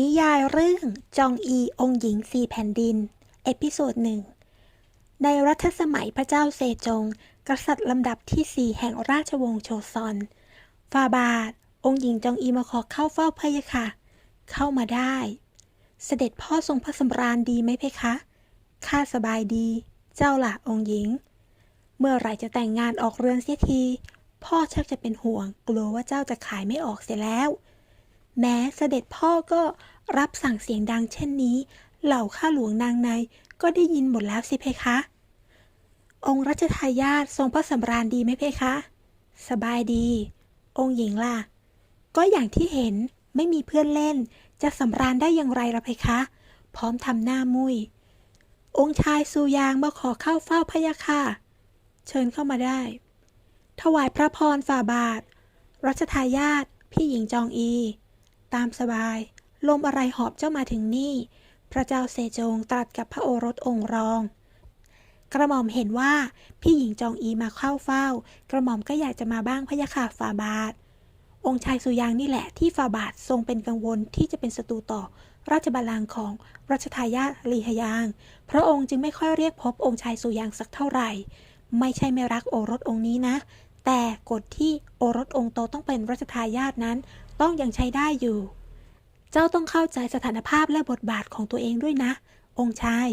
นิยายเรื่องจองอีองค์หญิงสี่แผ่นดิน เอพิโซดหนึ่ง ในรัชสมัยพระเจ้าเซจง กษัตริย์ลำดับที่สี่แห่งราชวงศ์โชซอน ฟาบาท องค์หญิงจองอีมาขอเข้าเฝ้าพะยะค่ะ เข้ามาได้ เสด็จพ่อทรงพระสำราญดีไหมเพคะ ข้าสบายดี เจ้าล่ะองค์หญิง เมื่อไหร่จะแต่งงานออกเรือนเสียที พ่อชักจะเป็นห่วง กลัวว่าเจ้าจะขายไม่ออกเสียแล้ว แม้เสด็จพ่อก็รับสั่งเสียงดังเช่นนี้ เหล่าข้าหลวงนางในก็ได้ยินหมดแล้วสิเพคะ องค์รัชทายาททรงพระสำราญดีไหมเพคะ สบายดี องค์หญิงล่ะ ก็อย่างที่เห็นไม่มีเพื่อนเล่น จะสำราญได้อย่างไรล่ะเพคะ พร้อมทำหน้ามุยองค์ชายสุยางมาขอเข้าเฝ้าพะยะค่ะ เชิญเข้ามาได้ ถวายพระพรฝ่าบาท รัชทายาทพี่หญิงจองอี ตามสบาย ลมอะไรหอบเจ้ามาถึงนี่ พระเจ้าเซจงตรัสกับพระโอรสองค์รอง กระหม่อมเห็นว่าพี่หญิงจองอีมาเข้าเฝ้า กระหม่อมก็อยากจะมาบ้างพะยะค่ะฝ่าบาท องค์ชายสุยางนี่แหละที่ฝ่าบาททรงเป็นกังวลที่จะเป็นศัตรูต่อราชบัลลังก์ของรัชทายาทลีหยาง พระองค์จึงไม่ค่อยเรียกพบองค์ชายสุยางสักเท่าไหร่ ไม่ใช่ไม่รักโอรสองค์นี้นะ แต่กฎที่โอรสองค์โตต้องเป็นรัชทายาทนั้น ต้องยังใช้ได้อยู่ เจ้าต้องเข้าใจสถานภาพและบทบาทของตัวเองด้วยนะ องค์ชาย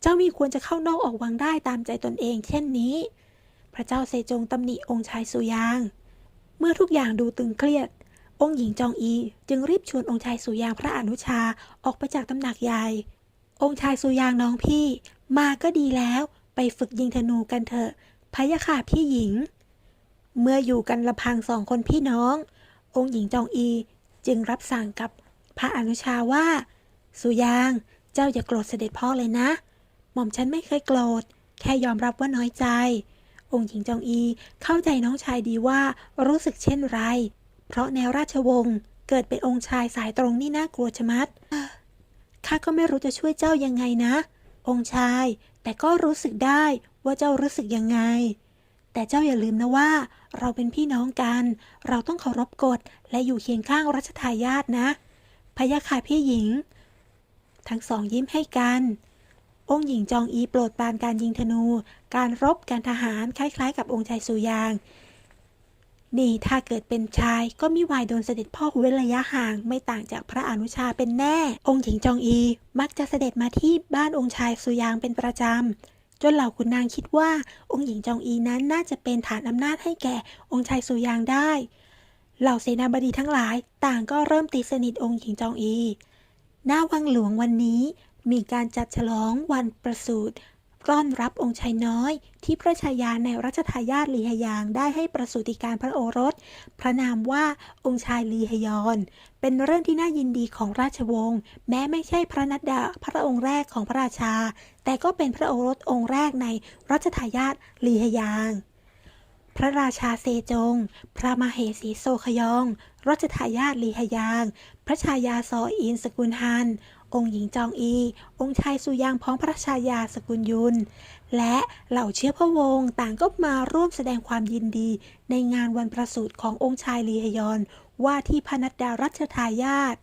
เจ้ามีควรจะเข้านอกออกวังได้ตามใจตนเอง เช่นนี้ พระเจ้าเซจงตำหนิองค์ชายสุยาง เมื่อทุกอย่างดูตึงเครียด องค์หญิงจองอี จึงรีบชวนองค์ชายสุยางพระอนุชาออกไปจากตำหนักใหญ่ องค์ชายสุยางน้องพี่ มาก็ดีแล้ว ไปฝึกยิงธนูกันเถอะพะยะค่ะพี่หญิง เมื่ออยู่กันลำพังสองคนพี่น้อง องค์หญิงจองอีจึงรับสั่งกับพระอนุชาว่า สุยาง เจ้าอย่าโกรธเสด็จพ่อเลยนะ หม่อมฉันไม่เคยโกรธ แค่ยอมรับว่าน้อยใจ องค์หญิงจองอีเข้าใจน้องชายดีว่ารู้สึกเช่นไร เพราะแนวราชวงศ์เกิดเป็นองค์ชายสายตรงนี่น่ากลัวชะมัดข้าก็ไม่รู้จะช่วยเจ้ายังไงนะ องค์ชาย แต่ก็รู้สึกได้ว่าเจ้ารู้สึกยังไง แต่เจ้าอย่าลืมนะว่า เราเป็นพี่น้องกัน เราต้องเคารพกฎและอยู่เคียงข้างรัชทายาทนะพยะค่ะพี่หญิง ทั้งสองยิ้มให้กัน องค์หญิงจองอีโปรดปรานการยิงธนู การรบการทหารคล้ายๆ กับองค์ชายสุยาง นี่ถ้าเกิดเป็นชายก็มิวายโดนเสด็จพ่อเว้นระยะห่างไม่ต่างจากพระอนุชาเป็นแน่ องค์หญิงจองอี มักจะเสด็จมาที่บ้านองค์ชายสุยางเป็นประจำ จนเหล่าขุนนางคิดว่า องค์หญิงจองอีนั้นน่าจะเป็นฐานอำนาจให้แก่องค์ชายสุยางได้ เหล่าเสนาบดีทั้งหลายต่างก็เริ่มตีสนิทองค์หญิงจองอี หน้าวังหลวงวันนี้มีการจัดฉลองวันประสูติ ต้อนรับองค์ชายน้อย ที่พระชายาในรัชทายาทลีหยางได้ให้ประสูติการพระโอรส พระนามว่าองค์ชายลีหยอน เป็นเรื่องที่น่ายินดีของราชวงศ์แม้ไม่ใช่พระนัดดาพระองค์แรกของพระราชา แต่ก็เป็นพระโอรสองค์แรกในรัชทายาทลีหยาง พระราชาเซจง พระมเหสีโซคยอง รัชทายาทลีหยาง พระชายาซออินสกุลฮัน องค์หญิงจองอี องค์ชายสุยางพ้องพระชายาสกุลยุน และเหล่าเชื้อพระวงศ์ต่างก็มาร่วมแสดงความยินดี ในงานวันประสูติขององค์ชายลีฮยอน ว่าที่พนัดดารัชทายาท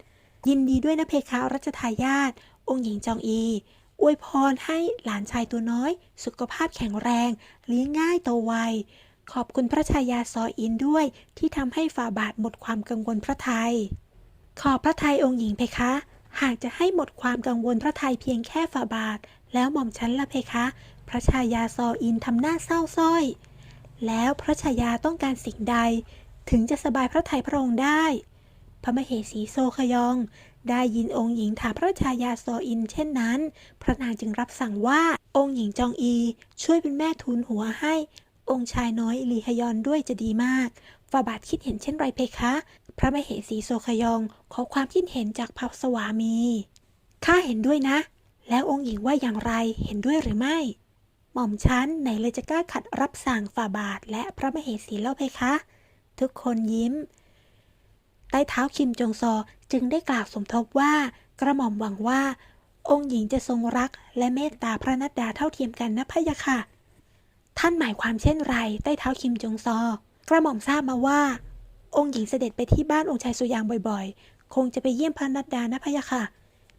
ยินดีด้วยนะเพคะรัชทายาทองค์หญิงจองอี อวยพรให้หลานชายตัวน้อย สุขภาพแข็งแรง เลี้ยงง่ายโตไวขอบคุณพระชายาซออินด้วย ที่ทำให้ฝ่าบาทหมดความกังวลพระทัยขอบพระทัยองค์หญิงเพคะ หากจะให้หมดความกังวลพระทัยเพียงแค่ฝ่าบาท แล้วหม่อมฉันละเพคะ พระชายาซออินทำหน้าเศร้าส้อย แล้วพระชายาต้องการสิ่งใด ถึงจะสบายพระทัยพระองค์ได้ พระมเหสีโซคยอง ได้ยินองค์หญิงถามพระชายาซออิน เช่นนั้น พระนางจึงรับสั่งว่าองค์หญิงจองอี ช่วยเป็นแม่ทูลหัวให้ องค์ชายน้อยลีฮยอนด้วยจะดีมาก ฝ่าบาทคิดเห็นเช่นไรเพคะ พระมเหสีโซคยองขอความคิดเห็นจากพระสวามี ข้าเห็นด้วยนะ แล้วองค์หญิงว่าอย่างไรเห็นด้วยหรือไม่ หม่อมฉันไหนเลยจะกล้าขัดรับสั่งฝ่าบาทและพระมเหสีเล่าเพคะ ทุกคนยิ้ม ใต้เท้าคิมจงซอจึงได้กล่าวสมทบว่า กระหม่อมหวังว่า องค์หญิงจะทรงรักและเมตตาพระนัดดาเท่าเทียมกันนะพะยะค่ะ ท่านหมายความเช่นไร ใต้เท้าคิมจงซอ กระหม่อมทราบมาว่า องค์หญิงเสด็จไปที่บ้านองค์ชายสุยางบ่อยๆ คงจะไปเยี่ยมพระนัดดานะพะยะค่ะ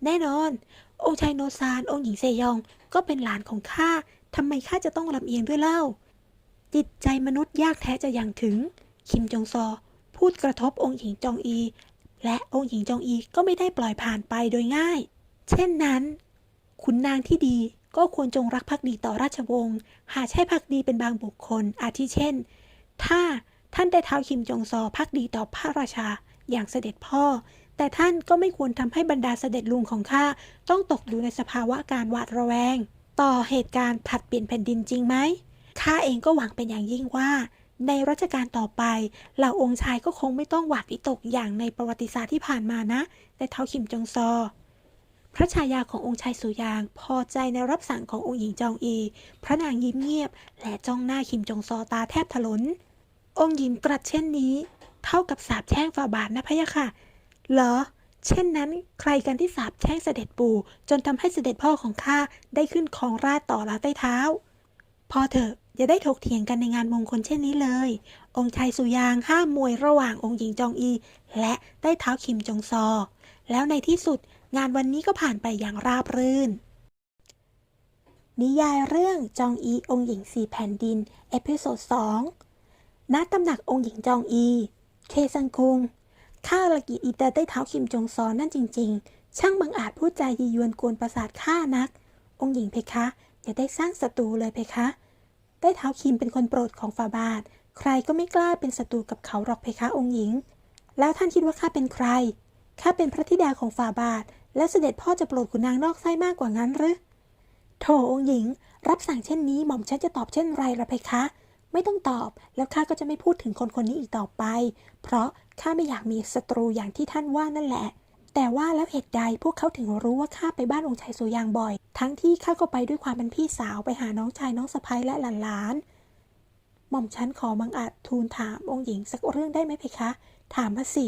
แน่นอน องค์ชายโนซานองค์หญิงเซยองก็เป็นหลานของข้าทำไมข้าจะต้องลำเอียงด้วยเล่า จิตใจมนุษย์ยากแท้จะอย่างถึง คิมจงซอ พูดกระทบองค์หญิงจองอี และองค์หญิงจองอีก็ไม่ได้ปล่อยผ่านไปโดยง่าย เช่นนั้นขุนนางที่ดีก็ควรจงรักภักดีต่อราชวงศ์ หากใช่ภักดีเป็นบางบุคคล อาทิเช่น ถ้าท่านได้เท้าคิมจงซอภักดีต่อพระราชาอย่างเสด็จพ่อ แต่ท่านก็ไม่ควรทำให้บรรดาเสด็จลุงของข้าต้องตกอยู่ในสภาวะการหวาดระแวง ต่อเหตุการณ์ผัดเปลี่ยนแผ่นดินจริงไหมข้าเองก็หวังเป็นอย่างยิ่งว่า ในรัชกาลต่อไปเหล่าองค์ชายก็คงไม่ต้องหวาดวิตกอย่างในประวัติศาสตร์ที่ผ่านมานะแต่เท้าคิมจงซอพระชายาขององค์ชายสุยาง พอใจในรับสั่งขององค์หญิงจองอี พระนางยิ้มเงียบ และจ้องหน้าคิมจงซอตาแทบถลน องค์หญิงตรัสเช่นนี้ เท่ากับสาบแช่งฝ่าบาทนะพะยะค่ะ เหรอ เช่นนั้นใครกันที่สาบแช่งเสด็จปู่จนทำให้เสด็จพ่อของข้าได้ขึ้นครองราชต่อลาใต้เท้า พอเถอะอย่าได้ถกเถียงกันในงานมงคลเช่นนี้เลย องค์ชายสุยางห้ามมวยระหว่างองค์หญิงจองอี และใต้เท้าคิมจงซอ แล้วในที่สุดงานวันนี้ก็ผ่านไปอย่างราบรื่น นิยายเรื่องจองอีองค์หญิงสี่แผ่นดิน เอพิโซดสอง ณตำหนักองค์หญิงจองอี เคซังคุง ข้าละกิอีแต่ได้เท้าคิมจงซอนนั่นจริง ๆ ช่างบังอาจพูดใจยียวนกวนประสาทข้านัก องค์หญิงเพคะ อย่าได้สร้างศัตรูเลยเพคะได้เท้าคิมเป็นคนโปรดของฝ่าบาท ใครก็ไม่กล้าเป็นศัตรูกับเขาหรอกเพคะองค์หญิง แล้วท่านคิดว่าข้าเป็นใคร ข้าเป็นพระธิดาของฝ่าบาท และเสด็จพ่อจะโปรดขุนนางนอกไส้มากกว่างั้นหรือโถองค์หญิง รับสั่งเช่นนี้หม่อมฉันจะตอบเช่นไรละเพคะ ไม่ต้องตอบ แล้วข้าก็จะไม่พูดถึงคนคนนี้อีกต่อไป เพราะข้าไม่อยากมีศัตรูอย่างที่ท่านว่านั่นแหละ แต่ว่าแล้วเหตุใดพวกเขาถึงรู้ว่าข้าไปบ้านองค์ชายสุยางบ่อย ทั้งที่ข้าก็ไปด้วยความเป็นพี่สาวไปหาน้องชายน้องสะพ้ยและหลานๆหม่อมฉันขอบังอาจทูลถามองค์หญิงสักเรื่องได้ไหมเพคะ ถามมาสิ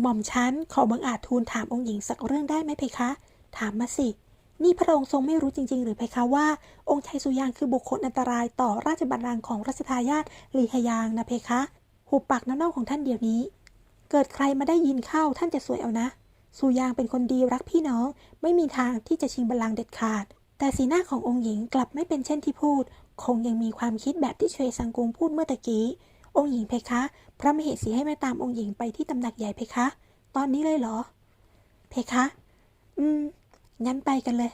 หม่อมฉันขอบังอาจทูลถามองค์หญิงสักเรื่องได้ไหมเพคะ ถามมาสิ นี่พระองค์ทรงไม่รู้จริง ๆ หรือเพคะว่า องค์ชายสุยางคือบุคคลอันตรายต่อราชบัลลังก์ของรัชทายาทลีฮยางนะเพคะ หุบปากน้ำเน่าของท่านเดี๋ยวนี้ เกิดใครมาได้ยินเข้าท่านจะสวยเอานะ สุยางเป็นคนดีรักพี่น้อง ไม่มีทางที่จะชิงบัลลังก์เด็ดขาด แต่สีหน้าขององค์หญิงกลับไม่เป็นเช่นที่พูด คงยังมีความคิดแบบที่เชยสังกุงพูดเมื่อตะกี้ องค์หญิงเพคะ พระมเหสีให้แม่ตามองค์หญิงไปที่ตำหนักใหญ่เพคะ ตอนนี้เลยเหรอ เพคะ อืม งั้นไปกันเลย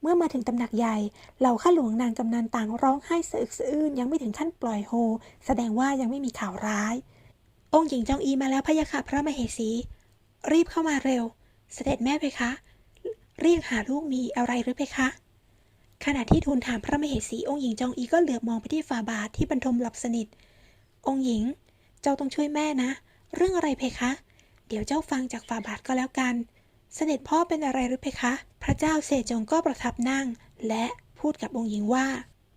เมื่อมาถึงตำหนักใหญ่ เหล่าข้าหลวงนางกำนันต่างร้องไห้สะอึกสะอื้นยังไม่ถึงขั้นปล่อยโฮ แสดงว่ายังไม่มีข่าวร้าย องค์หญิงจองอีมาแล้วพะยะค่ะพระมเหสี รีบเข้ามาเร็ว เสด็จแม่เพคะ เรียกหาลูกมีอะไรหรือเพคะขณะที่ทูลถามพระมเหสีองค์หญิงจองอีก็เหลือบมองไปที่ฝ่าบาทที่บรรทมหลับสนิท องค์หญิง เจ้าต้องช่วยแม่นะ เรื่องอะไรเพคะ เดี๋ยวเจ้าฟังจากฝ่าบาทก็แล้วกัน เสด็จพ่อเป็นอะไรหรือเพคะ พระเจ้าเสจงก็ประทับนั่ง และพูดกับองค์หญิงว่า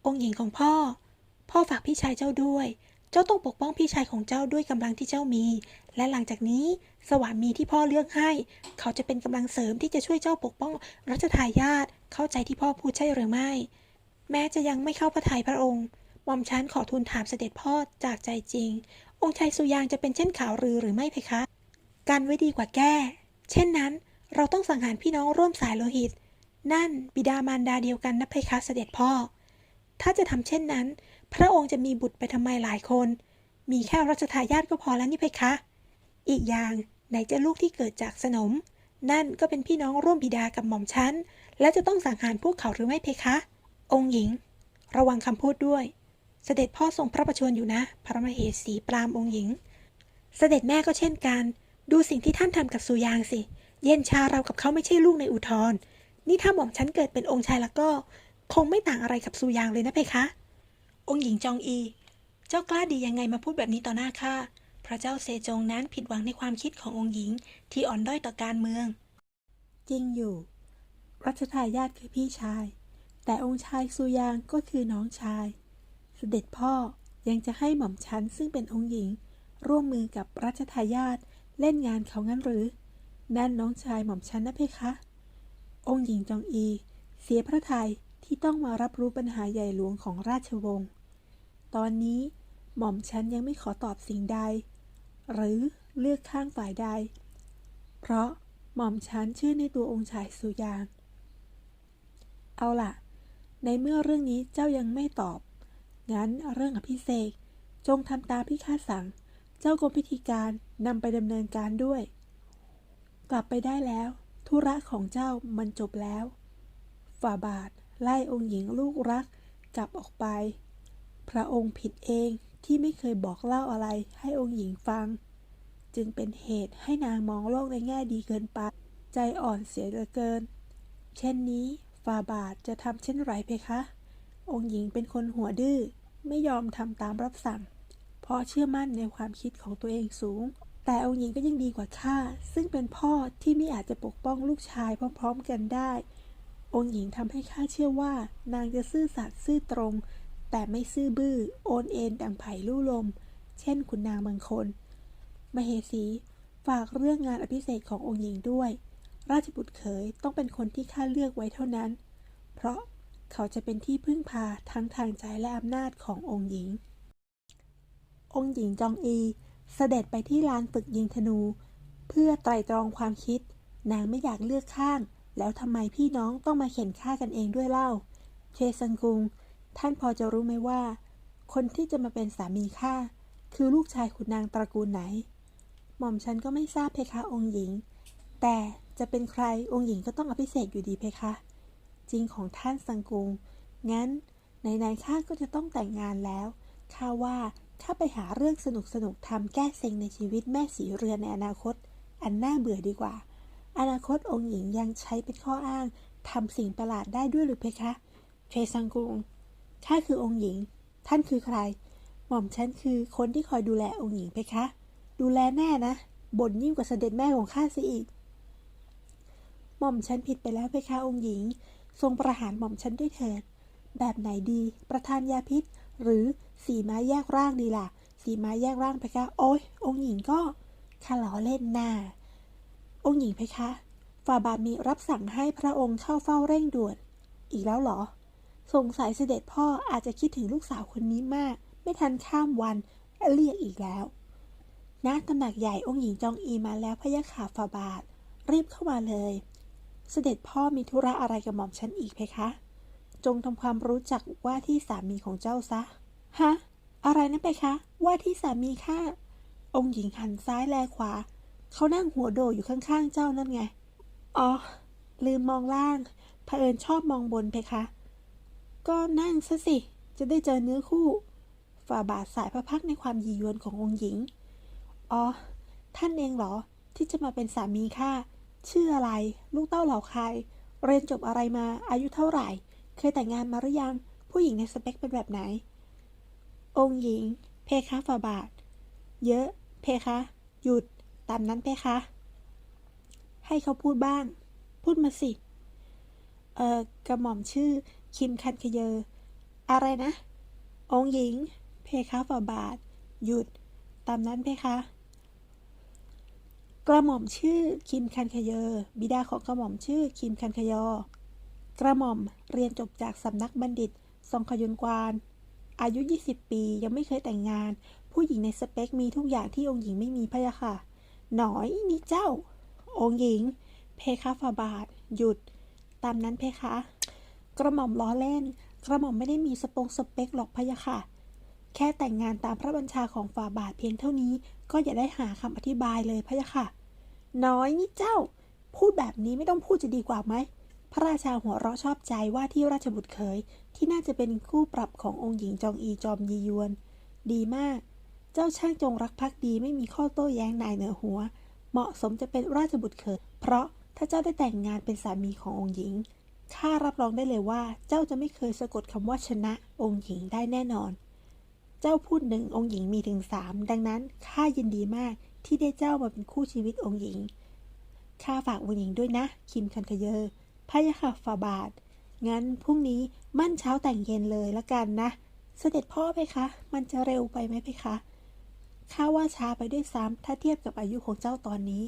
องค์หญิงของพ่อ พ่อฝากพี่ชายเจ้าด้วย เจ้าต้องปกป้องพี่ชายของเจ้าด้วยกำลังที่เจ้ามี และหลังจากนี้สวามีที่พ่อเลือกให้ เขาจะเป็นกำลังเสริมที่จะช่วยเจ้าปกป้องรัชทายาทเข้าใจที่พ่อพูดใช่หรือไม่ แม้จะยังไม่เข้าพระทัยพระองค์หม่อมฉันขอทูลถามเสด็จพ่อจากใจจริง องค์ชายสุยางจะเป็นเช่นข่าวลือหรือไม่เพคะ การไว้ดีกว่าแก้ เช่นนั้น เราต้องสังหารพี่น้องร่วมสายโลหิต นั่นบิดามารดาเดียวกันนะเพคะเสด็จพ่อ ถ้าจะทำเช่นนั้น พระองค์จะมีบุตรไปทำไมหลายคน มีแค่รัชทายาทก็พอแล้วนี่เพคะ อีกอย่างไหนจะลูกที่เกิดจากสนม นั่นก็เป็นพี่น้องร่วมบิดากับหม่อมฉัน และจะต้องสังหารพวกเขาหรือไม่เพคะ องค์หญิง ระวังคำพูดด้วย เสด็จพ่อทรงพระประชวรอยู่นะ พระมเหสีปรามองค์หญิง เสด็จแม่ก็เช่นกัน ดูสิ่งที่ท่านทำกับสุยางสิ เย็นชาเรากับเขาไม่ใช่ลูกในอุทธรนี่ถ้าหม่อมฉันเกิดเป็นองค์ชายแล้วก็ คงไม่ต่างอะไรกับสุยางเลยนะเพคะ องค์หญิงจองอี เจ้ากล้าดียังไงมาพูดแบบนี้ต่อหน้าข้าพระเจ้าเซจงนั้นผิดหวังในความคิดขององค์หญิงที่อ่อนด้อยต่อการเมือง จริงอยู่ รัชทายาทคือพี่ชาย แต่องค์ชายสุยางก็คือน้องชาย เสด็จพ่อยังจะให้หม่อมฉันซึ่งเป็นองค์หญิง ร่วมมือกับรัชทายาทเล่นงานเขางั้นหรือ นั่นน้องชายหม่อมฉันนะเพคะ องค์หญิงจองอี เสียพระทัยที่ต้องมารับรู้ปัญหาใหญ่หลวงของราชวงศ์ ตอนนี้หม่อมฉันยังไม่ขอตอบสิ่งใด หรือเลือกข้างฝ่ายใด เพราะหม่อมฉันเชื่อในตัวองค์ชายสุยาง เอาล่ะ ในเมื่อเรื่องนี้เจ้ายังไม่ตอบ งั้นเรื่องอภิเษกจงทำตามที่ข้าสั่ง เจ้ากรมพิธีการนำไปดำเนินการด้วย กลับไปได้แล้ว ธุระของเจ้ามันจบแล้ว ฝ่าบาทไล่องค์หญิงลูกรักกลับออกไป พระองค์ผิดเองที่ไม่เคยบอกเล่าอะไรให้องค์หญิงฟัง จึงเป็นเหตุให้นางมองโลกในแง่ดีเกินไป ใจอ่อนเสียเหลือเกิน เช่นนี้ฝ่าบาทจะทำเช่นไรเพคะ องค์หญิงเป็นคนหัวดื้อไม่ยอมทำตามรับสั่ง เพราะเชื่อมั่นในความคิดของตัวเองสูง แต่องค์หญิงก็ยังดีกว่าข้าซึ่งเป็นพ่อที่ไม่อาจจะปกป้องลูกชายพร้อมๆกันได้ องค์หญิงทำให้ข้าเชื่อว่า นางจะซื่อสัตย์ซื่อตรง แต่ไม่ซื่อบื้อ โอนเอ็นดังไผ่ลู่ลม เช่นขุนนางบางคน มเหสีฝากเรื่องงานอภิเษกขององค์หญิงด้วย ราชบุตรเขยต้องเป็นคนที่ข้าเลือกไว้เท่านั้น เพราะเขาจะเป็นที่พึ่งพาทั้งทางใจและอำนาจขององค์หญิง องค์หญิงจองอี เสด็จไปที่ลานฝึกยิงธนู เพื่อไตร่ตรองความคิด นางไม่อยากเลือกข้าง แล้วทำไมพี่น้องต้องมาเข็นฆ่ากันเองด้วยเล่า เชซังกุง ท่านพอจะรู้ไหมว่า คนที่จะมาเป็นสามีข้าคือลูกชายขุนนางตระกูลไหน หม่อมฉันก็ไม่ทราบเพคะองค์หญิง แต่จะเป็นใครองค์หญิงก็ต้องอภิเษกอยู่ดีเพคะ จริงของท่านสังกุง งั้นไหนๆข้าก็จะต้องแต่งงานแล้วข้าว่า ข้าไปหาเรื่องสนุกสนุกๆทำแก้เซ็งในชีวิตแม่สีเรือนในอนาคต อันน่าเบื่อดีกว่า อนาคตองค์หญิงยังใช้เป็นข้ออ้างทำสิ่งประหลาดได้ด้วยหรือเพคะเทซังกุงข้าคือองค์หญิง ท่านคือใคร หม่อมฉันคือคนที่คอยดูแลองค์หญิงเพคะ ดูแลแน่นะบ่นยิ่งกว่าเสด็จแม่ของข้าสิอีก หม่อมฉันผิดไปแล้วเพคะองค์หญิง ทรงประหารหม่อมฉันด้วยเถิด แบบไหนดี ประธานยาพิษ หรือสีไม้แยกร่างดีล่ะ สีไม้แยกร่างเพคะโอ้ยองค์หญิงก็ข้าล้อเล่นนาองค์หญิงเพคะฝ่าบาทมีรับสั่งให้พระองค์เข้าเฝ้าเร่งด่วน อีกแล้วเหรอ สงสัยเสด็จพ่ออาจจะคิดถึงลูกสาวคนนี้มาก ไม่ทันข้ามวันเรียกอีกแล้วณตำหนักใหญ่องค์หญิงจองอีมาแล้วพะยะค่ะฝ่าบาท รีบเข้ามาเลย เสด็จพ่อมีธุระอะไรกับหม่อมฉันอีกเพคะ จงทำความรู้จักว่าที่สามีของเจ้าซะ ฮะ อะไรนะเพคะ ว่าที่สามีข้า องค์หญิงหันซ้ายแลขวา เขานั่งหัวโดอยู่ข้างๆ เจ้านั่นไง อ๋อ ลืมมองล่าง เผอิญชอบมองบนเพคะ ก็นั่งซะสิ จะได้เจอเนื้อคู่ ฝ่าบาทสายพระพักในความยียวนขององค์หญิง อ๋อ ท่านเองเหรอ ที่จะมาเป็นสามีข้า ชื่ออะไร ลูกเต้าเหล่าใคร เรียนจบอะไรมา อายุเท่าไหร่ เคยแต่งงานมาหรือยัง ผู้หญิงในสเปคเป็นแบบไหน องค์หญิง เพคะฝ่าบาท เยอะ เพคะ หยุด ตามนั้นเพคะ ให้เขาพูดบ้าง พูดมาสิ เอ่อ กระหม่อมชื่อ คิมคันคเยอ อะไรนะ องค์หญิง เพคะฝ่าบาท หยุด ตามนั้นเพคะกระหม่อมชื่อคิมคันคเยอ บิดาของกระหม่อมชื่อคิมคันคยอ กระหม่อมเรียนจบจากสำนักบัณฑิตซองขยุนกวาน อายุ 20 ปียังไม่เคยแต่งงาน ผู้หญิงในสเปคมีทุกอย่างที่องค์หญิงไม่มีพะยะค่ะ หนอยนี่เจ้า องค์หญิง เพคะฝาบาท หยุด ตามนั้นเพคะ กระหม่อมล้อเล่น กระหม่อมไม่ได้มีสปงสเปคหรอกพะยะค่ะ แค่แต่งงานตามพระบัญชาของฝาบาทเพียงเท่านี้ ก็อย่าได้หาคำอธิบายเลยพะยะค่ะ น้อยนี่เจ้า พูดแบบนี้ไม่ต้องพูดจะดีกว่าไหม พระราชาหัวเราะชอบใจว่าที่ราชบุตรเขยที่น่าจะเป็นคู่ปรับขององค์หญิงจองอีจอมยียวน ดีมาก เจ้าช่างจงรักภักดีไม่มีข้อโต้แย้งนายเหนือหัว เหมาะสมจะเป็นราชบุตรเขย เพราะถ้าเจ้าได้แต่งงานเป็นสามีขององค์หญิงข้ารับรองได้เลยว่า เจ้าจะไม่เคยสะกดคำว่าชนะองค์หญิงได้แน่นอน เจ้าพูดหนึ่งองค์หญิงมีถึงสามดังนั้นข้ายินดีมากที่ได้เจ้ามาเป็นคู่ชีวิตองค์หญิงข้าฝากองค์หญิงด้วยนะ คิมคันคเยอ พะยะค่ะฝาบาท งั้นพรุ่งนี้มั่นเช้าแต่งเย็นเลยละกันนะ เสด็จพ่อไปคะ มันจะเร็วไปไหมไปคะข้าว่าช้าไปด้วยซ้ำถ้าเทียบกับอายุของเจ้าตอนนี้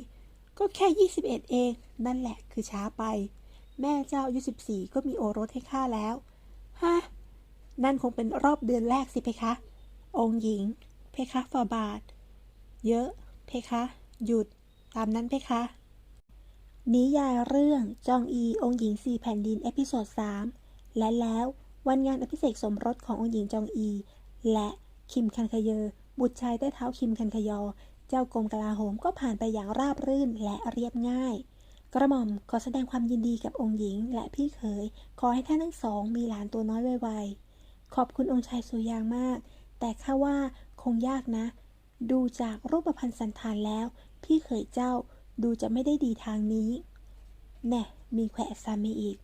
ก็แค่ 21 เอง นั่นแหละคือช้าไป แม่เจ้าอายุ 14 ก็มีโอรสให้ข้าแล้ว ฮะ นั่นคงเป็นรอบเดือนแรกสิเพคะ องค์หญิง เพคะฝ่าบาท เยอะ เพคะ หยุด ตามนั้นเพคะ นิยายเรื่องจองอีองค์หญิงสี่แผ่นดินเอพิโซด3และแล้ววันงานอภิเษกสมรสขององค์หญิงจองอี และคิมคันคเยอ บุตรชายใต้เท้าคิมคันคยอ เจ้ากรมกลาโหมก็ผ่านไปอย่างราบรื่นและเรียบง่าย กระหม่อมขอแสดงความยินดีกับองค์หญิงและพี่เขย ขอให้ท่านทั้งสองมีหลานตัวน้อยไวๆขอบคุณองค์ชายสุยางมาก แต่ข้าว่าคงยากนะ ดูจากรูปพรรณสันฐานแล้ว พี่เขยเจ้า ดูจะไม่ได้ดีทางนี้ แน่มีแขวะสามีอีก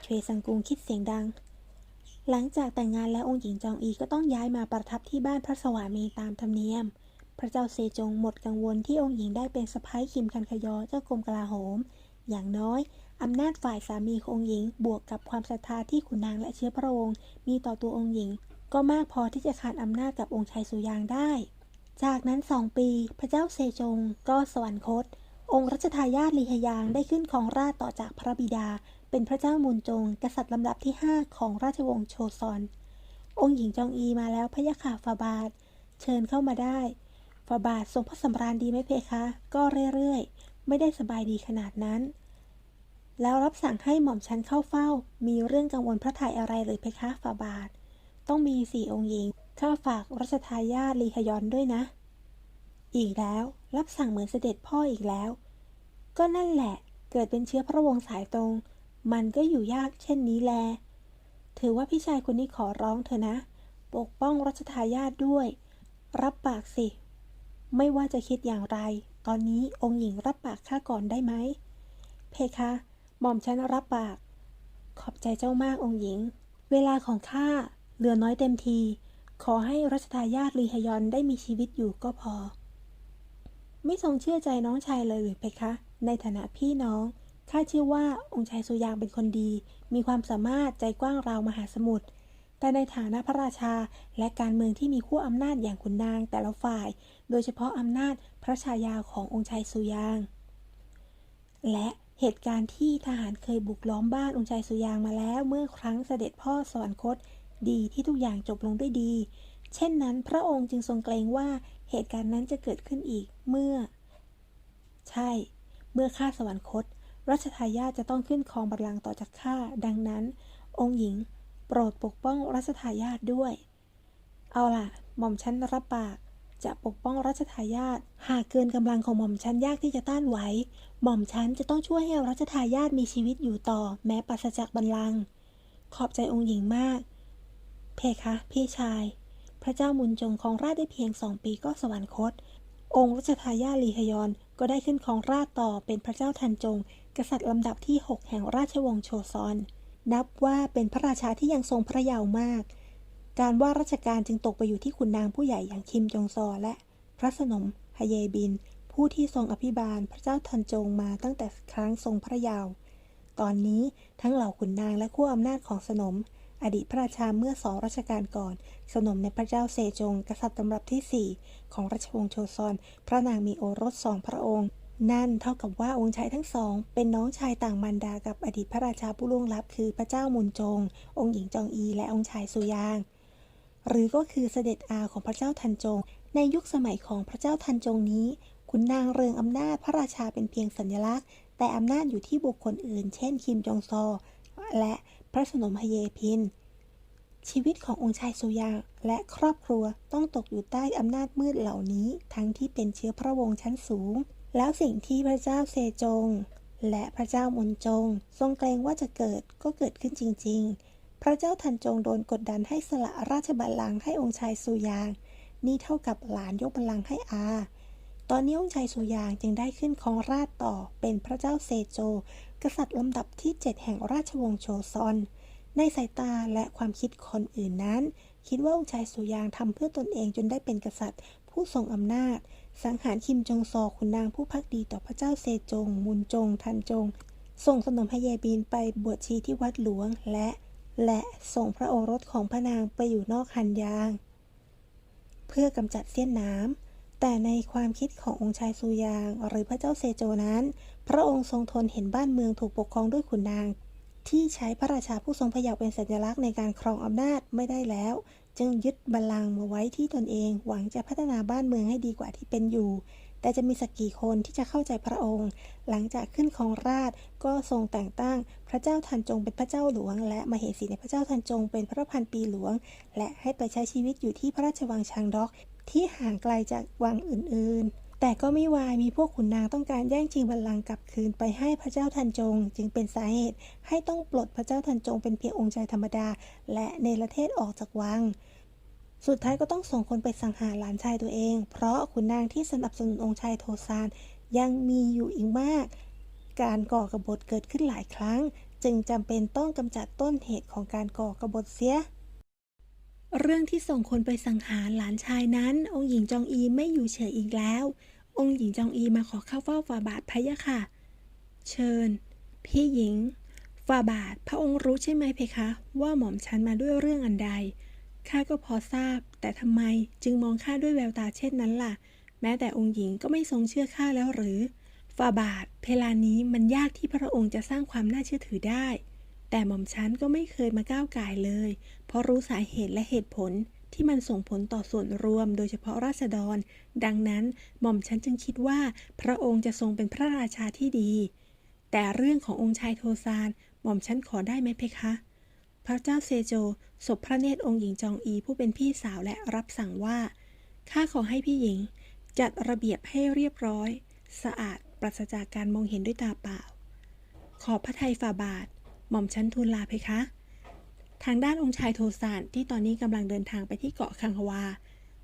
เทรซังกุงคิดเสียงดัง หลังจากแต่งงานแล้วองค์หญิงจองอีก็ต้องย้ายมาประทับที่บ้านพระสวามีตามธรรมเนียม พระเจ้าเซจงหมดกังวลที่องค์หญิงได้เป็นสะพ้ายคิมคันคยอเจ้ากรมกลาโหม อย่างน้อยอำนาจฝ่ายสามีขององค์หญิงบวกกับความศรัทธาที่ขุนนางและเชื้อพระวงศ์มีต่อตัวองค์หญิง ก็มากพอที่จะขานอำนาจกับองค์ชายสุยางได้ จากนั้นสองปี พระเจ้าเซจงก็สวรรคต องค์รัชทายาทลีฮยางได้ขึ้นครองราชต่อจากพระบิดา เป็นพระเจ้ามุนจง กษัตริย์ลำดับที่ 5 ของราชวงศ์โชซอน องค์หญิงจองอีมาแล้วพะยะค่ะฟาบาท เชิญเข้ามาได้ฟาบาททรงพระสำราญดีไหมเพคะ ก็เรื่อยๆ ไม่ได้สบายดีขนาดนั้น แล้วรับสั่งให้หม่อมฉันเข้าเฝ้า มีเรื่องกังวลพระทัยอะไรหรือเพคะฟาบาท ต้องมีสี่องค์หญิงข้าฝากรัชทายาทลีฮยอนด้วยนะ อีกแล้ว รับสั่งเหมือนเสด็จพ่ออีกแล้ว ก็นั่นแหละเกิดเป็นเชื้อพระวงศ์สายตรง มันก็อยู่ยากเช่นนี้แล ถือว่าพี่ชายคนนี้ขอร้องเธอะนะ ปกป้องรัชทายาทด้วย รับปากสิ ไม่ว่าจะคิดอย่างไร ตอนนี้องค์หญิงรับปากข้าก่อนได้ไหม เพคะหม่อมฉันรับปาก ขอบใจเจ้ามากองค์หญิง เวลาของข้าเหลือน้อยเต็มที ขอให้รัชทายาทลีฮยอนได้มีชีวิตอยู่ก็พอ ไม่ทรงเชื่อใจน้องชายเลยหรือเพคะ ในฐานะพี่น้อง ข้าเชื่อว่าองค์ชายสุยางเป็นคนดี มีความสามารถใจกว้างราวมหาสมุทร แต่ในฐานะพระราชาและการเมืองที่มีขั้วอำนาจอย่างขุนนางแต่ละฝ่าย โดยเฉพาะอำนาจพระชายาขององค์ชายสุยาง และเหตุการณ์ที่ทหารเคยบุกล้อมบ้านองค์ชายสุยางมาแล้ว เมื่อครั้งเสด็จพ่อสวรรคตดีที่ทุกอย่างจบลงด้วยดี เช่นนั้น พระองค์จึงทรงเกรงว่า เหตุการณ์นั้นจะเกิดขึ้นอีกเมื่อ ใช่ เมื่อข้าสวรรคตรัชทายาทจะต้องขึ้นครองบัลลังก์ต่อจากข้าดังนั้น องค์หญิง โปรดปกป้องรัชทายาทด้วย เอาล่ะ หม่อมฉันรับปาก จะปกป้องรัชทายาทหากเกินกำลังของหม่อมฉันยากที่จะต้านไหวหม่อมฉันจะต้องช่วยให้รัชทายาทมีชีวิตอยู่ต่อ แม้ปราศจากบัลลังก์ขอบใจองค์หญิงมาก เพคะ พี่ชาย พระเจ้ามุนจงของราชได้เพียงสองปีก็สวรรคต องค์รัชทายาทลีฮยอนก็ได้ขึ้นครองราชต่อเป็นพระเจ้าทันจง กษัตริย์ลำดับที่ 6 แห่งราชวงศ์โชซอน นับว่าเป็นพระราชาที่ยังทรงพระเยาว์มาก การว่าราชการจึงตกไปอยู่ที่ขุนนางผู้ใหญ่อย่างคิมจงซอและพระสนมฮเยบิน ผู้ที่ทรงอภิบาลพระเจ้าทันจงมาตั้งแต่ครั้งทรงพระเยาว์ตอนนี้ทั้งเหล่าขุนนางและขั้วอำนาจของสนม อดีตพระราชาเมื่อสองรัชกาลก่อน สนมในพระเจ้าเซจง กษัตริย์ลำดับที่ 4 ของราชวงศ์โชซอน พระนางมีโอรสสองพระองค์ นั่นเท่ากับว่าองค์ชายทั้งสอง เป็นน้องชายต่างมารดากับอดีตพระราชาผู้ล่วงลับ คือพระเจ้ามุนจง องค์หญิงจองอี และองค์ชายสุยาง หรือก็คือเสด็จอาของพระเจ้าทันจง ในยุคสมัยของพระเจ้าทันจงนี้ขุนนางเรืองอำนาจพระราชาเป็นเพียงสัญลักษณ์ แต่อำนาจอยู่ที่บุคคลอื่น เช่นคิมจองซอ และ พระสนมฮเยพิน ชีวิตขององค์ชายสุยางและครอบครัวต้องตกอยู่ใต้อำนาจมืดเหล่านี้ ทั้งที่เป็นเชื้อพระวงศ์ชั้นสูง แล้วสิ่งที่พระเจ้าเซจง และพระเจ้ามุนจง ทรงเกรงว่าจะเกิดก็เกิดขึ้นจริง ๆ พระเจ้าทันจงโดนกดดันให้สละราชบัลลังก์ให้องค์ชายสุยางนี่เท่ากับหลานยกบัลลังก์ให้อา ตอนนี้องค์ชายสุยางจึงได้ขึ้นครองราชต่อเป็นพระเจ้าเซโจ กษัตริย์ลำดับที่ 7 แห่งราชวงศ์โชซอน ในสายตาและความคิดคนอื่นนั้น คิดว่าองค์ชายสุยางทำเพื่อตนเองจนได้เป็นกษัตริย์ ผู้ทรงอำนาจ สังหารคิมจงซอขุนนางผู้พักดีต่อพระเจ้าเซจง มุนจง ทันจง ส่งสนมฮเยบินไปบวชชีที่วัดหลวงและ และส่งพระโอรสของพระนางไปอยู่นอกคันยาง เพื่อกำจัดเสี้ยนน้ำ แต่ในความคิดขององค์ชายซูยาง หรือพระเจ้าเซโจนั้น พระองค์ทรงทนเห็นบ้านเมืองถูกปกครองด้วยขุนนาง ที่ใช้พระราชาผู้ทรงพระเยาว์เป็นสัญลักษณ์ในการครองอำนาจไม่ได้แล้ว จึงยึดบัลลังก์มาไว้ที่ตนเอง หวังจะพัฒนาบ้านเมืองให้ดีกว่าที่เป็นอยู่ แต่จะมีสักกี่คนที่จะเข้าใจพระองค์ หลังจากขึ้นของราชก็ทรงแต่งตั้งพระเจ้าทันจงเป็นพระเจ้าหลวง และมเหสีในพระเจ้าทันจงเป็นพระพันปีหลวง และให้ไปใช้ชีวิตอยู่ที่พระราชวังชางดอก ที่ห่างไกลจากวังอื่นๆ แต่ก็ไม่วายมีพวกขุนนางต้องการแย่งชิงบัลลังก์กลับคืนไปให้พระเจ้าทันจง จึงเป็นสาเหตุให้ต้องปลดพระเจ้าทันจงเป็นเพียงองค์ชายธรรมดา และเนรเทศออกจากวังสุดท้ายก็ต้องส่งคนไปสังหารหลานชายตัวเอง เพราะขุนนางที่สนับสนุนองค์ชายโทซานยังมีอยู่อีกมาก การก่อกรบฏเกิดขึ้นหลายครั้ง จึงจำเป็นต้องกำจัดต้นเหตุของการก่อกบฏเสีย เรื่องที่ส่งคนไปสังหารหลานชายนั้น องค์หญิงจองอีไม่อยู่เฉยอีกแล้ว องค์หญิงจองอีมาขอเข้าเฝ้าฝ่าบาทพะยะค่ะ เชิญ พี่หญิง ฝ่าบาทพระองค์รู้ใช่ไหมเพคะ ว่าหม่อมฉันมาด้วยเรื่องอันใดข้าก็พอทราบ แต่ทำไมจึงมองข้าด้วยแววตาเช่นนั้นล่ะ แม้แต่องค์หญิงก็ไม่ทรงเชื่อข้าแล้วหรือฝ่าบาทเพลานี้มันยากที่พระองค์จะสร้างความน่าเชื่อถือได้ แต่หม่อมฉันก็ไม่เคยมาก้าวไก่เลย เพราะรู้สาเหตุและเหตุผลที่มันส่งผลต่อส่วนรวมโดยเฉพาะราษฎร ดังนั้นหม่อมฉันจึงคิดว่าพระองค์จะทรงเป็นพระราชาที่ดี แต่เรื่องขององค์ชายโทซานหม่อมฉันขอได้ไหมเพคะ พระเจ้าเซโจสบพระเนตรองค์หญิงจองอีผู้เป็นพี่สาวและรับสั่งว่าข้าขอให้พี่หญิง จัดระเบียบให้เรียบร้อย สะอาดปราศจากการมองเห็นด้วยตาเปล่า ขอพระทัยฝ่าบาท หม่อมชั้นทูลลาเพคะ ทางด้านองค์ชายโทสานที่ตอนนี้กำลังเดินทางไปที่เกาะคังฮวา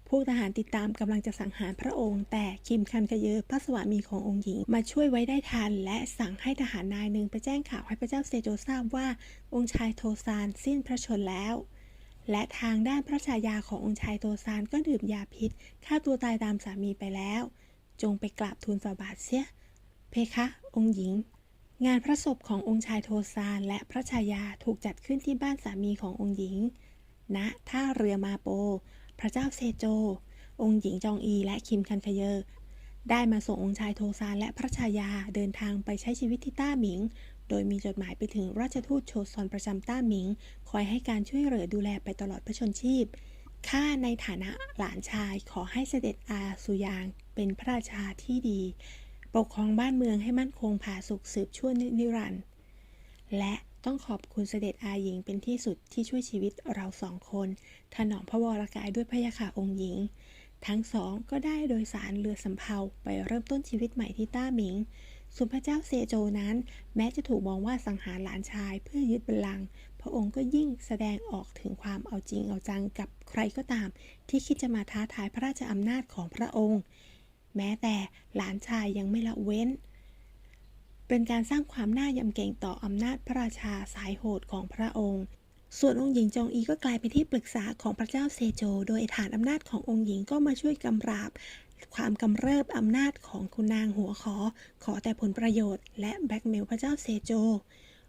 พวกทหารติดตามกำลังจะสังหารพระองค์ แต่คิมคันกะเยอพระสวามีขององค์หญิง มาช่วยไว้ได้ทัน และสั่งให้ทหารนายหนึ่งไปแจ้งข่าวให้พระเจ้าเซโจทราบว่าองค์ชายโทซานสิ้นพระชนแล้วและทางด้านพระชายาขององค์ชายโทซานก็ดื่มยาพิษฆ่าตัวตายตามสามีไปแล้ว จงไปกราบทูลฝ่าบาทเสีย เพคะ องค์หญิง งานพระศพขององค์ชายโทซานและพระชายาถูกจัดขึ้นที่บ้านสามีขององค์หญิง ณ ท่าเรือมาโป พระเจ้าเซโจ องค์หญิงจองอีและคิมคันคเยอได้มาส่งองค์ชายโทซานและพระชายาเดินทางไปใช้ชีวิตที่ต้าหมิง โดยมีจดหมายไปถึงราชทูตโชซอนประจำต้าหมิง คอยให้การช่วยเหลือดูแลไปตลอดพระชนชีพ ข้าในฐานะหลานชายขอให้เสด็จอาสุยางเป็นพระราชาที่ดี ปกครองบ้านเมืองให้มั่นคงผาสุกสืบชั่วนิรันดร์และต้องขอบคุณเสด็จอาหญิงเป็นที่สุดที่ช่วยชีวิตเราสองคน ถนอมพระวรกายด้วยพระยาค่ะองค์หญิง ทั้งสองก็ได้โดยสารเรือสำเภาไปเริ่มต้นชีวิตใหม่ที่ต้าหมิง ส่วนพระเจ้าเซโจนั้น แม้จะถูกมองว่าสังหารหลานชายเพื่อยึดบัลลังก์พระองค์ก็ยิ่งแสดงออกถึงความเอาจริงเอาจังกับใครก็ตาม ที่คิดจะมาท้าทายพระราชอำนาจของพระองค์ แม้แต่หลานชายยังไม่ละเว้น เป็นการสร้างความน่ายำเกรงต่ออำนาจพระราชาสายโหดของพระองค์ ส่วนองค์หญิงจองอีก็กลายเป็นที่ปรึกษาของพระเจ้าเซโจ โดยฐานอำนาจขององค์หญิงก็มาช่วยกำราบ ความกำเริบอำนาจของคุณนางหัวขอ ขอแต่ผลประโยชน์และแบล็กเมลพระเจ้าเซโจ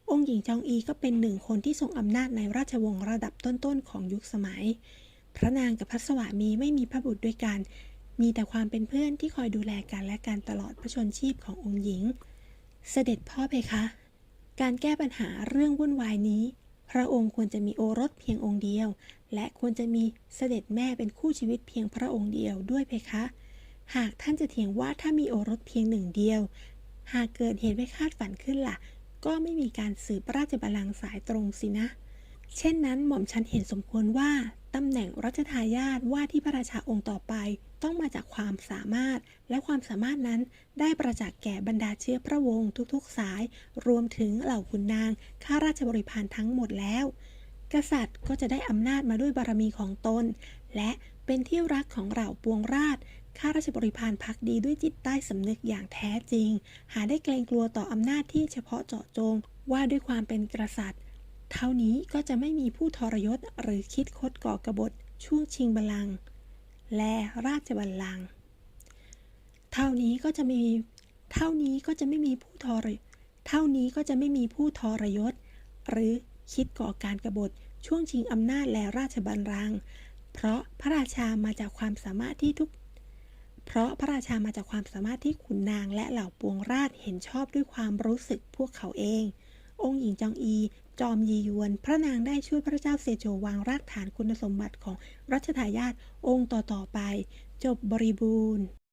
องค์หญิงจองอีก็เป็นหนึ่งคนที่ทรงอำนาจในราชวงศ์ระดับต้นๆของยุคสมัย พระนางกับพระสวามีไม่มีพระบุตรด้วยกัน มีแต่ความเป็นเพื่อนที่คอยดูแลกันและกันตลอดพระชนชีพขององค์หญิง เสด็จพ่อเพคะ การแก้ปัญหาเรื่องวุ่นวายนี้ พระองค์ควรจะมีโอรสเพียงองค์เดียว และควรจะมีเสด็จแม่เป็นคู่ชีวิตเพียงพระองค์เดียวด้วยเพคะ หากท่านจะเถียงว่าถ้ามีโอรสเพียงหนึ่งเดียว หากเกิดเหตุไม่คาดฝันขึ้นล่ะ ก็ไม่มีการสืบราชบัลลังก์สายตรงสินะ เช่นนั้นหม่อมฉันเห็นสมควรว่าตำแหน่งรัชทายาทว่าที่พระราชาองค์ต่อไป ต้องมาจากความสามารถ และความสามารถนั้นได้ประจักษ์แก่บรรดาเชื้อพระวงศ์ทุกๆ สาย รวมถึงเหล่าขุนนาง ข้าราชบริพารทั้งหมดแล้ว กษัตริย์ก็จะได้อำนาจมาด้วยบารมีของตน และเป็นที่รักของเหล่าปวงราชข้าราชบริพารพักดีด้วยจิตใต้สำนึกอย่างแท้จริง หาได้เกรงกลัวต่ออำนาจที่เฉพาะเจาะจง ว่าด้วยความเป็นกษัตริย์ เท่านี้ก็จะไม่มีผู้ทรยศหรือคิดคดก่อกบฏช่วงชิงบัลลังก์ และราชบัลลังก์เท่านี้ก็จะมีเท่านี้ก็จะไม่มีผู้ทรเท่านี้ก็จะไม่มีผู้ทรยศ หรือคิดก่อการกบฏช่วงชิงอำนาจและราชบัลลังก์เพราะพระราชามาจากความสามารถที่ทุก เพราะพระราชามาจากความสามารถที่ขุนนางและเหล่าปวงราชเห็นชอบด้วยความรู้สึกพวกเขาเอง องค์หญิงจองอี จอมยียวน พระนางได้ช่วยพระเจ้าเซโจวางรากฐานคุณสมบัติของรัชทายาทองค์ต่อ ๆ ไป จบบริบูรณ์